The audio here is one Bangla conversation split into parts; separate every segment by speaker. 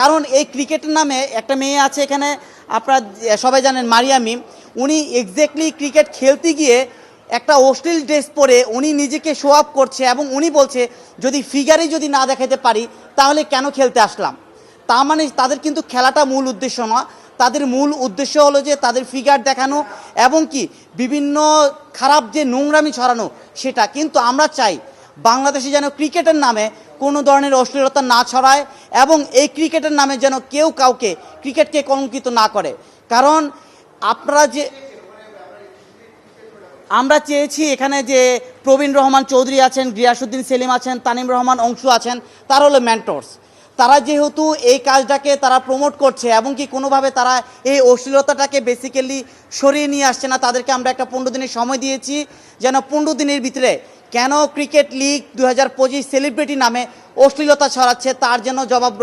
Speaker 1: কারণ এই ক্রিকেটের নামে একটা মেয়ে আছে এখানে, আপনারা সবাই জানেন মারিয়ামি, উনি এক্স্যাক্টলি ক্রিকেট খেলতে গিয়ে একটা অশ্লীল ড্রেস পরে উনি নিজেকে শো আপ করছে এবং উনি বলছে, যদি ফিগারে যদি না দেখাতে পারি, তাহলে কেন খেলতে আসলাম? তা মানে তাদের কিন্তু খেলাটা মূল উদ্দেশ্য নয়। তাদের মূল উদ্দেশ্য হলো যে তাদের ফিগার দেখানো এবং কি বিভিন্ন খারাপ যে নোংরামি ছড়ানো, সেটা। কিন্তু আমরা চাই বাংলাদেশে যেন ক্রিকেটের নামে কোনো ধরনের অশ্লীলতা না ছড়ায় এবং এই ক্রিকেটের নামে যেন কেউ কাউকে ক্রিকেটকে কলঙ্কিত না করে। কারণ আপনারা যে আমরা চেয়েছি এখানে যে প্রবীণ রহমান চৌধুরী আছেন গিয়াসুদ্দিন সেলিম আছেন, তানিম রহমান অংশু আছেন, তারা হলো ম্যান্টর্স তারা যেহেতু এই কাজটাকে তারা প্রমোট করছে এবং কি কোনোভাবে তারা এই অশ্লীলতাটাকে বেসিক্যালি সরিয়ে নিয়ে আসছে না, তাদেরকে আমরা একটা পনেরো দিনের সময় দিয়েছি, যেন পনেরো দিনের ভিতরে কেন ক্রিকেট লিগ দু হাজার পঁচিশ সেলিব্রিটি নামে অশ্লীলতা ছড়াচ্ছে, তার যেন জবাব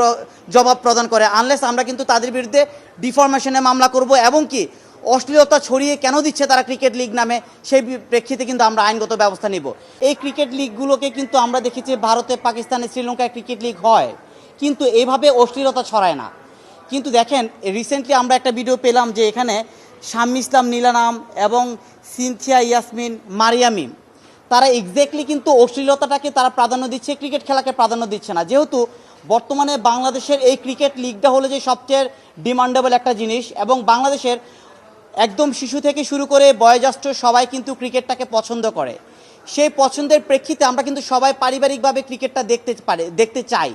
Speaker 1: জবাব প্রদান করে। আনলেস আমরা কিন্তু তাদের বিরুদ্ধে ডিফরমেশনে মামলা করব এবং কি অশ্লীলতা ছড়িয়ে কেন দিচ্ছে তারা ক্রিকেট লিগ নামে, সেই প্রেক্ষিতে কিন্তু আমরা আইনগত ব্যবস্থা নিব। এই ক্রিকেট লিগগুলোকে কিন্তু আমরা দেখেছি ভারতে, পাকিস্তানে, শ্রীলঙ্কায় ক্রিকেট লিগ হয়। কিন্তু এইভাবে অশ্লীলতা ছড়ায় না। কিন্তু দেখেন রিসেন্টলি আমরা একটা ভিডিও পেলাম যে এখানে শাম্মী ইসলাম নীলানাম এবং সিনথিয়া ইয়াসমিন মারিয়ামিম তারা এক্স্যাক্টলি কিন্তু অশ্লীলতাটাকে তারা প্রাধান্য দিচ্ছে ক্রিকেট খেলাকে প্রাধান্য দিচ্ছে না। যেহেতু বর্তমানে বাংলাদেশের এই ক্রিকেট লিগটা হলো যে সবচেয়ে ডিমান্ডেবল একটা জিনিস এবং বাংলাদেশের একদম শিশু থেকে শুরু করে বয়োজ্যেষ্ঠ সবাই কিন্তু ক্রিকেটটাকে পছন্দ করে। সেই পছন্দের প্রেক্ষিতে আমরা কিন্তু সবাই পারিবারিকভাবে ক্রিকেটটা দেখতে পারে, দেখতে চাই।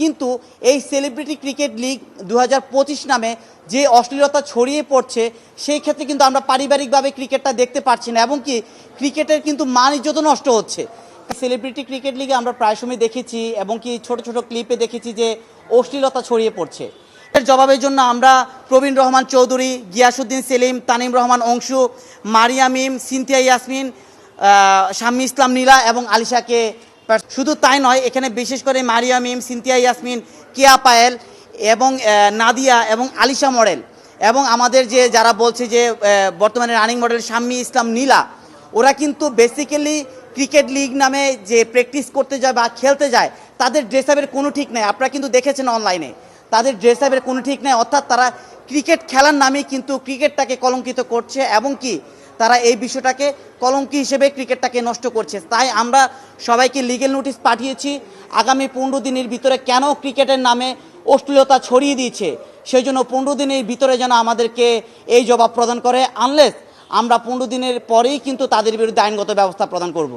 Speaker 1: কিন্তু এই সেলিব্রিটি ক্রিকেট লিগ দু হাজার পঁচিশ নামে যে অশ্লীলতা ছড়িয়ে পড়ছে, সেই ক্ষেত্রে কিন্তু আমরা পারিবারিকভাবে ক্রিকেটটা দেখতে পারছি না এবং কি ক্রিকেটের কিন্তু মান ইজ্জত নষ্ট হচ্ছে। সেলিব্রিটি ক্রিকেট লিগে আমরা প্রায় সময় দেখেছি এবং কি ছোট ছোট ক্লিপে দেখেছি যে অশ্লীলতা ছড়িয়ে পড়ছে। এর জবাবের জন্য আমরা প্রবীণ রহমান চৌধুরী গিয়াসুদ্দিন সেলিম, তানিম রহমান অংশু মারিয়ামিম সিনথিয়া ইয়াসমিন শাম্মী ইসলাম নীলা এবং আলিশাকে শুধু তাই নয়, এখানে বিশেষ করে মারিয়া মিম, সিনথিয়া ইয়াসমিন, কিয়া পায়েল এবং নাদিয়া এবং আলিশা মডেল এবং আমাদের যে যারা বলছে যে বর্তমানে রানিং মডেল শাম্মী ইসলাম নীলা, ওরা কিন্তু বেসিক্যালি ক্রিকেট লিগ নামে যে প্র্যাকটিস করতে যায় বা খেলতে যায়, তাদের ড্রেস আপের কোনো ঠিক নেই। আপনারা কিন্তু দেখেছেন অনলাইনে তাদের ড্রেস আপের কোনো ঠিক নেই। অর্থাৎ তারা ক্রিকেট খেলার নামে কিন্তু ক্রিকেটটাকে কলঙ্কিত করছে এবং কি তারা এই বিষয়টাকে কলঙ্কি হিসেবে ক্রিকেটটাকে নষ্ট করছে। তাই আমরা সবাইকে লিগেল নোটিশ পাঠিয়েছি। আগামী পনেরো দিনের ভিতরে কেন ক্রিকেটের নামে অশ্লীলতা ছড়িয়ে দিয়েছে? সেই জন্য পনেরো দিনের ভিতরে যেন আমাদেরকে এই জবাব প্রদান করে আনলেস আমরা পনেরো দিনের পরেই কিন্তু তাদের বিরুদ্ধে আইনগত ব্যবস্থা প্রদান করব।